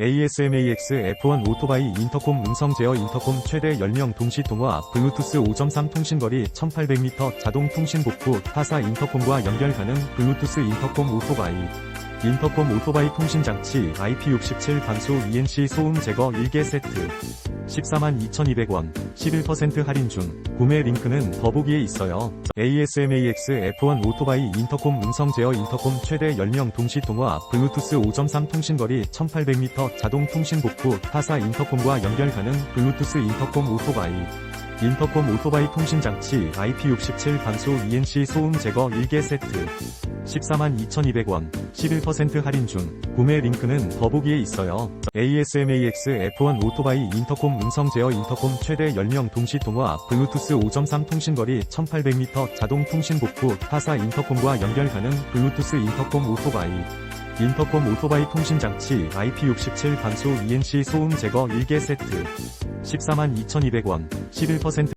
ASMAX F1 오토바이 인터콤 음성 제어 인터콤 최대 10명 동시 통화 블루투스 5.3 통신거리 1800m 자동 통신 복구 타사 인터콤과 연결 가능 블루투스 인터콤 오토바이 인터콤 오토바이 통신 장치 IP67 반수 ENC 소음 제거 1개 세트. 142,200원 11% 할인 중 구매 링크는 더보기에 있어요. ASMAX F1 오토바이 인터콤 음성 제어 인터콤 최대 10명 동시 통화 블루투스 5.3 통신거리 1800m 자동 통신 복구 타사 인터콤과 연결 가능 블루투스 인터콤 오토바이. 인터콤 오토바이 통신 장치 IP67 반수 ENC 소음 제거 1개 세트 142,200원 11% 할인 중 구매 링크는 더보기에 있어요. ASMAX F1 오토바이 인터콤 음성 제어 인터콤 최대 10명 동시 통화 블루투스 5.3 통신거리 1800m 자동 통신 복구 타사 인터콤과 연결 가능 블루투스 인터콤 오토바이 인터콤 오토바이 통신 장치 IP67 반수 ENC 소음 제거 1개 세트 142,200원 11%